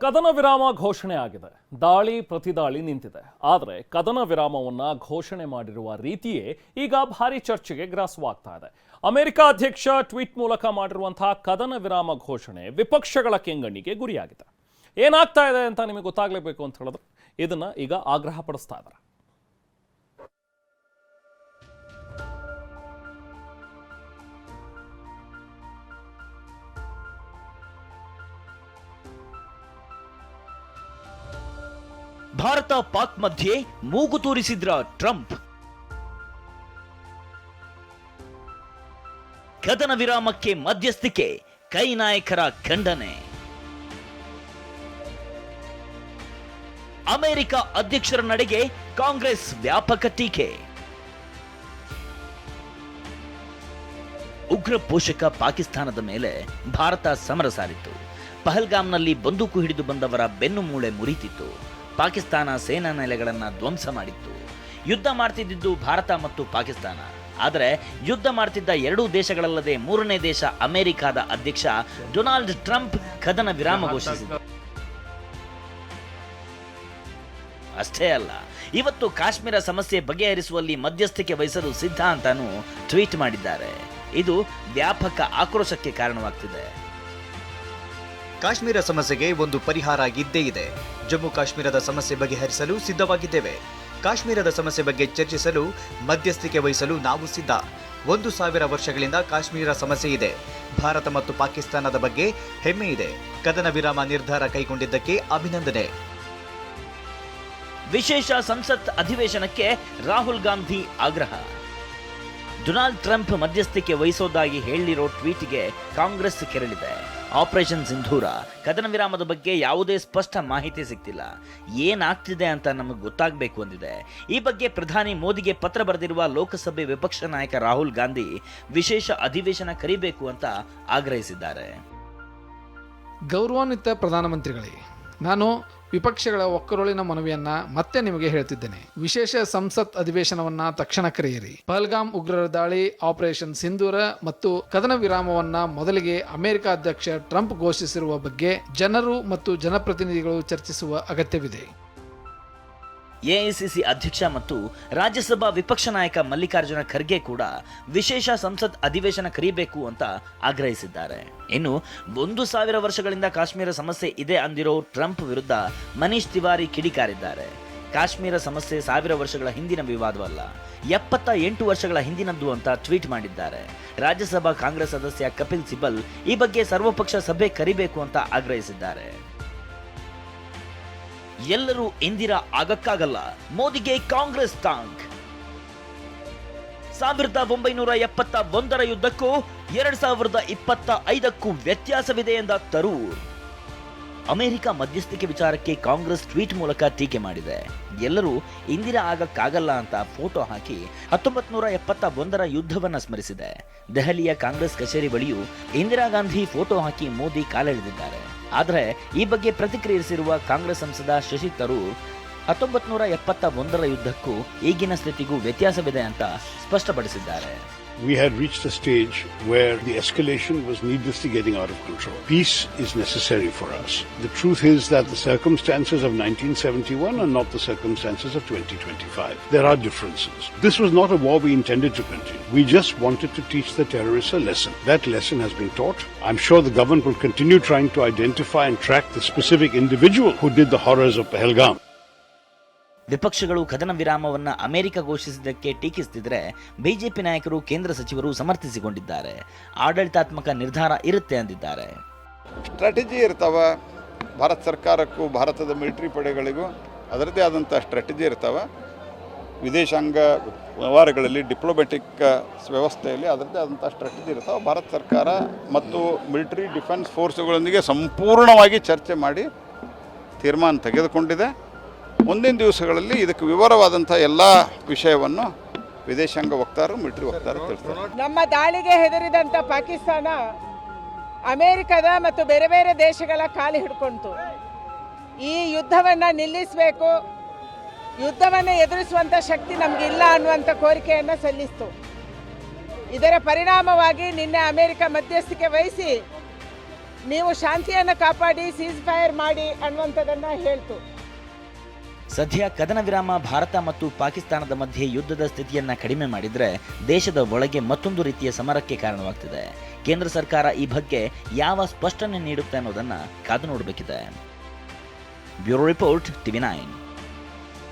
ಕದನ ವಿರಾಮ ಘೋಷಣೆ ಆಗಿದೆ. ದಾಳಿ ಪ್ರತಿದಾಳಿ ನಿಂತಿದೆ. ಆದರೆ ಕದನ ವಿರಾಮವನ್ನ ಘೋಷಣೆ ಮಾಡಿರುವ ರೀತಿಯೇ ಈಗ ಭಾರಿ ಚರ್ಚೆಗೆ ಗ್ರಾಸವಾಗ್ತಾ ಇದೆ. ಅಮೆರಿಕ ಅಧ್ಯಕ್ಷ ಟ್ವೀಟ್ ಮೂಲಕ ಮಾಡಿರುವಂತಹ ಕದನ ವಿರಾಮ ಘೋಷಣೆ ವಿಪಕ್ಷಗಳ ಕೆಂಗಣ್ಣಿಗೆ ಗುರಿಯಾಗಿದೆ. ಏನಾಗ್ತಾ ಇದೆ ಅಂತ ನಿಮಗೆ ಗೊತ್ತಾಗಲೇಬೇಕು ಅಂತ ಹೇಳಿದ್ರೆ. ಇದನ್ನ ಈಗ ಆಗ್ರಹ ಪಡಿಸ್ತಾ ಇದ್ದಾರೆ. ಭಾರತ ಪಾಕ್ ಮಧ್ಯೆ ಮೂಗು ತೂರಿಸಿದ್ರ ಟ್ರಂಪ್. ಕದನ ವಿರಾಮಕ್ಕೆ ಮಧ್ಯಸ್ಥಿಕೆ, ಕೈ ನಾಯಕರ ಖಂಡನೆ. ಅಮೆರಿಕ ಅಧ್ಯಕ್ಷರ ನಡೆಗೆ ಕಾಂಗ್ರೆಸ್ ವ್ಯಾಪಕ ಟೀಕೆ. ಉಗ್ರ ಪೋಷಕ ಪಾಕಿಸ್ತಾನದ ಮೇಲೆ ಭಾರತ ಸಮರ ಸಾರಿತ್ತು. ಪಹಲ್ಗಾಮ್ನಲ್ಲಿ ಬಂದೂಕು ಹಿಡಿದು ಬಂದವರ ಬೆನ್ನು ಮೂಳೆ ಮುರಿತಿತ್ತು. ಪಾಕಿಸ್ತಾನ ಸೇನಾ ನೆಲೆಗಳನ್ನು ಧ್ವಂಸ ಮಾಡಿತ್ತು. ಯುದ್ಧ ಮಾಡ್ತಿದ್ದಿದ್ದು ಭಾರತ ಮತ್ತು ಪಾಕಿಸ್ತಾನ. ಆದರೆ ಯುದ್ಧ ಮಾಡ್ತಿದ್ದ ಎರಡೂ ದೇಶಗಳಲ್ಲದೆ ಮೂರನೇ ದೇಶ ಅಮೆರಿಕಾದ ಅಧ್ಯಕ್ಷ ಡೊನಾಲ್ಡ್ ಟ್ರಂಪ್ ಕದನ ವಿರಾಮ ಘೋಷಿಸಿದರು. ಅಷ್ಟೇ ಅಲ್ಲ ಇವತ್ತು ಕಾಶ್ಮೀರ ಸಮಸ್ಯೆ ಬಗೆಹರಿಸುವಲ್ಲಿ ಮಧ್ಯಸ್ಥಿಕೆ ವಹಿಸಲು ಸಿದ್ಧ ಅಂತಾನೂ ಟ್ವೀಟ್ ಮಾಡಿದ್ದಾರೆ. ಇದು ವ್ಯಾಪಕ ಆಕ್ರೋಶಕ್ಕೆ ಕಾರಣವಾಗ್ತಿದೆ. ಕಾಶ್ಮೀರ ಸಮಸ್ಯೆಗೆ ಒಂದು ಪರಿಹಾರ ಇದ್ದೇ ಇದೆ. ಜಮ್ಮು ಕಾಶ್ಮೀರದ ಸಮಸ್ಯೆ ಬಗೆಹರಿಸಲು ಸಿದ್ಧವಾಗಿದ್ದೇವೆ. ಕಾಶ್ಮೀರದ ಸಮಸ್ಯೆ ಬಗ್ಗೆ ಚರ್ಚಿಸಲು, ಮಧ್ಯಸ್ಥಿಕೆ ವಹಿಸಲು ನಾವು ಸಿದ್ಧ. ಒಂದು ಸಾವಿರ ವರ್ಷಗಳಿಂದ ಕಾಶ್ಮೀರ ಸಮಸ್ಯೆ ಇದೆ. ಭಾರತ ಮತ್ತು ಪಾಕಿಸ್ತಾನದ ಬಗ್ಗೆ ಹೆಮ್ಮೆ ಇದೆ. ಕದನ ವಿರಾಮ ನಿರ್ಧಾರ ಕೈಗೊಂಡಿದ್ದಕ್ಕೆ ಅಭಿನಂದನೆ. ವಿಶೇಷ ಸಂಸತ್ ಅಧಿವೇಶನಕ್ಕೆ ರಾಹುಲ್ ಗಾಂಧಿ ಆಗ್ರಹ. ಡೊನಾಲ್ಡ್ ಟ್ರಂಪ್ ಮಧ್ಯಸ್ಥಿಕೆ ವಹಿಸೋದಾಗಿ ಹೇಳಿರೋ ಟ್ವೀಟ್ಗೆ ಕಾಂಗ್ರೆಸ್ ಕೆರಳಿದೆ. ಆಪರೇಷನ್ ಸಿಂಧೂರ ಕದನ ವಿರಾಮದ ಬಗ್ಗೆ ಯಾವುದೇ ಸ್ಪಷ್ಟ ಮಾಹಿತಿ ಸಿಗ್ತಿಲ್ಲ ಏನಾಗ್ತಿದೆ ಅಂತ ನಮಗೆ ಗೊತ್ತಾಗಬೇಕು ಅಂದಿದೆ. ಈ ಬಗ್ಗೆ ಪ್ರಧಾನಿ ಮೋದಿಗೆ ಪತ್ರ ಬರೆದಿರುವ ಲೋಕಸಭೆ ವಿಪಕ್ಷ ನಾಯಕ ರಾಹುಲ್ ಗಾಂಧಿ ವಿಶೇಷ ಅಧಿವೇಶನ ಕರಿಬೇಕು ಅಂತ ಆಗ್ರಹಿಸಿದ್ದಾರೆ. ಗೌರವಾನ್ವಿತ ಪ್ರಧಾನಮಂತ್ರಿಗಳೇ ನಾನು ವಿಪಕ್ಷಗಳ ಒಕ್ಕರೊಳಿನ ಮನವಿಯನ್ನ ಮತ್ತೆ ನಿಮಗೆ ಹೇಳ್ತಿದ್ದೇನೆ. ವಿಶೇಷ ಸಂಸತ್ ಅಧಿವೇಶನವನ್ನ ತಕ್ಷಣ ಕರೆಯಿರಿ. ಪಹಲ್ಗಾಮ್ ಉಗ್ರರ ದಾಳಿ, ಆಪರೇಷನ್ ಸಿಂಧೂರ ಮತ್ತು ಕದನ ವಿರಾಮವನ್ನ ಮೊದಲಿಗೆ ಅಮೆರಿಕ ಅಧ್ಯಕ್ಷ ಟ್ರಂಪ್ ಘೋಷಿಸಿರುವ ಬಗ್ಗೆ ಜನರು ಮತ್ತು ಜನಪ್ರತಿನಿಧಿಗಳು ಚರ್ಚಿಸುವ ಅಗತ್ಯವಿದೆ. ಎಐಸಿಸಿ ಅಧ್ಯಕ್ಷ ಮತ್ತು ರಾಜ್ಯಸಭಾ ವಿಪಕ್ಷ ನಾಯಕ ಮಲ್ಲಿಕಾರ್ಜುನ ಖರ್ಗೆ ಕೂಡ ವಿಶೇಷ ಸಂಸತ್ ಅಧಿವೇಶನ ಕರೀಬೇಕು ಅಂತ ಆಗ್ರಹಿಸಿದ್ದಾರೆ. ಇನ್ನು ಒಂದು ಸಾವಿರ ವರ್ಷಗಳಿಂದ ಕಾಶ್ಮೀರ ಸಮಸ್ಯೆ ಇದೆ ಅಂದಿರೋ ಟ್ರಂಪ್ ವಿರುದ್ಧ ಮನೀಶ್ ತಿವಾರಿ ಕಿಡಿಕಾರಿದ್ದಾರೆ. ಕಾಶ್ಮೀರ ಸಮಸ್ಯೆ ಸಾವಿರ ವರ್ಷಗಳ ಹಿಂದಿನ ವಿವಾದವಲ್ಲ, ಎಪ್ಪತ್ತ ಎಂಟು ವರ್ಷಗಳ ಹಿಂದಿನದ್ದು ಅಂತ ಟ್ವೀಟ್ ಮಾಡಿದ್ದಾರೆ. ರಾಜ್ಯಸಭಾ ಕಾಂಗ್ರೆಸ್ ಸದಸ್ಯ ಕಪಿಲ್ ಸಿಬಲ್ ಈ ಬಗ್ಗೆ ಸರ್ವಪಕ್ಷ ಸಭೆ ಕರಿಬೇಕು ಅಂತ ಆಗ್ರಹಿಸಿದ್ದಾರೆ. ಎಲ್ಲರೂ ಇಂದಿರಾ ಆಗಕ್ಕಾಗಲ್ಲ. ಮೋದಿಗೆ ಕಾಂಗ್ರೆಸ್ ಟಾಂಗ್. ಸಾವಿರದ ಒಂಬೈನೂರ ಎಪ್ಪತ್ತ ಒಂದರ ಯುದ್ಧಕ್ಕೂ ಎರಡ್ ಸಾವಿರದ ಇಪ್ಪತ್ತ ಐದಕ್ಕೂ ವ್ಯತ್ಯಾಸವಿದೆ ಎಂದ ತರೂರ್. ಅಮೆರಿಕ ಮಧ್ಯಸ್ಥಿಕೆ ವಿಚಾರಕ್ಕೆ ಕಾಂಗ್ರೆಸ್ ಟ್ವೀಟ್ ಮೂಲಕ ಟೀಕೆ ಮಾಡಿದೆ. ಎಲ್ಲರೂ ಇಂದಿರಾ ಆಗಕ್ಕಾಗಲ್ಲ ಅಂತ ಫೋಟೋ ಹಾಕಿ ಹತ್ತೊಂಬತ್ತು ನೂರ ಎಪ್ಪತ್ತ ಒಂದರ ಯುದ್ಧವನ್ನ ಸ್ಮರಿಸಿದೆ. ದೆಹಲಿಯ ಕಾಂಗ್ರೆಸ್ ಕಚೇರಿ ಬಳಿಯೂ ಇಂದಿರಾ ಗಾಂಧಿ ಫೋಟೋ ಹಾಕಿ ಮೋದಿ ಕಾಲೆಳೆದಿದ್ದಾರೆ. ಆದರೆ ಈ ಬಗ್ಗೆ ಪ್ರತಿಕ್ರಿಯಿಸಿರುವ ಕಾಂಗ್ರೆಸ್ ಸಂಸದ ಶಶಿ ತರೂರ್ ಹತ್ತೊಂಬತ್ತು ನೂರ ಎಪ್ಪತ್ತ ಒಂದರ ಯುದ್ಧಕ್ಕೂ ಈಗಿನ ಸ್ಥಿತಿಗೂ ವ್ಯತ್ಯಾಸವಿದೆ ಅಂತ ಸ್ಪಷ್ಟಪಡಿಸಿದ್ದಾರೆ. We had reached a stage where the escalation was needlessly getting out of control. Peace is necessary for us. The truth is that the circumstances of 1971 are not the circumstances of 2025. There are differences. This was not a war we intended to continue. We just wanted to teach the terrorists a lesson. That lesson has been taught. I'm sure the government will continue trying to identify and track the specific individual who did the horrors of Pahalgam. ವಿಪಕ್ಷಗಳು ಕದನ ವಿರಾಮವನ್ನು America ಘೋಷಿಸಿದ್ದಕ್ಕೆ ಟೀಕಿಸುತ್ತಿದ್ದರೆ BJP ನಾಯಕರು ಕೇಂದ್ರ ಸಚಿವರು ಸಮರ್ಥಿಸಿಕೊಂಡಿದ್ದಾರೆ. ಆಡಳಿತಾತ್ಮಕ ನಿರ್ಧಾರ ಇರುತ್ತೆ ಅಂದಿದ್ದಾರೆ. ಸ್ಟ್ರಾಟಜಿ ಇರ್ತಾವ. ಭಾರತ ಸರ್ಕಾರಕ್ಕೂ, ಭಾರತದ ಮಿಲಿಟರಿ ಪಡೆಗಳಿಗೂ ಅದರದ್ದೇ ಆದಂಥ ಸ್ಟ್ರಾಟಜಿ ಇರ್ತಾವೆ. ವಿದೇಶಾಂಗ ವ್ಯವಹಾರಗಳಲ್ಲಿ, ಡಿಪ್ಲೊಮ್ಯಾಟಿಕ್ ವ್ಯವಸ್ಥೆಯಲ್ಲಿ ಅದರದ್ದೇ ಆದಂಥ ಸ್ಟ್ರಾಟಜಿ ಇರ್ತಾವೆ. ಭಾರತ ಸರ್ಕಾರ ಮತ್ತು ಮಿಲಿಟರಿ ಡಿಫೆನ್ಸ್ ಫೋರ್ಸ್ಗಳೊಂದಿಗೆ ಸಂಪೂರ್ಣವಾಗಿ ಚರ್ಚೆ ಮಾಡಿ ತೀರ್ಮಾನ ತೆಗೆದುಕೊಂಡಿದೆ. ಮುಂದಿನ ದಿವಸಗಳಲ್ಲಿ ಇದಕ್ಕೆ ವಿವರವಾದಂಥ ಎಲ್ಲ ವಿಷಯವನ್ನು ವಿದೇಶಾಂಗ ವಕ್ತಾರರು, ಮಿಲಿಟರಿ ವಕ್ತಾರರು ತಿಳಿಸ್ತಾರೆ. ನಮ್ಮ ದಾಳಿಗೆ ಹೆದರಿದಂಥ ಪಾಕಿಸ್ತಾನ ಅಮೇರಿಕದ ಮತ್ತು ಬೇರೆ ಬೇರೆ ದೇಶಗಳ ಕಾಲು ಹಿಡ್ಕೊಂತು. ಈ ಯುದ್ಧವನ್ನು ನಿಲ್ಲಿಸಬೇಕು, ಯುದ್ಧವನ್ನು ಎದುರಿಸುವಂಥ ಶಕ್ತಿ ನಮಗಿಲ್ಲ ಅನ್ನುವಂಥ ಕೋರಿಕೆಯನ್ನು ಸಲ್ಲಿಸ್ತು. ಇದರ ಪರಿಣಾಮವಾಗಿ ನಿನ್ನೆ ಅಮೆರಿಕ ಮಧ್ಯಸ್ಥಿಕೆ ವಹಿಸಿ ನೀವು ಶಾಂತಿಯನ್ನು ಕಾಪಾಡಿ ಸೀಸ್ ಫೈರ್ ಮಾಡಿ ಅನ್ನುವಂಥದ್ದನ್ನು ಹೇಳ್ತು. ಸದ್ಯ ಕದನ ವಿರಾಮ ಭಾರತ ಮತ್ತು ಪಾಕಿಸ್ತಾನದ ಮಧ್ಯೆ ಯುದ್ಧದ ಸ್ಥಿತಿಯನ್ನ ಕಡಿಮೆ ಮಾಡಿದರೆ ದೇಶದ ಒಳಗೆ ಮತ್ತೊಂದು ರೀತಿಯ ಸಮರಕ್ಕೆ ಕಾರಣವಾಗ್ತಿದೆ. ಕೇಂದ್ರ ಸರ್ಕಾರ ಈ ಬಗ್ಗೆ ಯಾವ ಸ್ಪಷ್ಟನೆ ನೀಡುತ್ತೆ ಅನ್ನೋದನ್ನ ಕಾದು ನೋಡಬೇಕಿದೆ. Bureau report TV nine.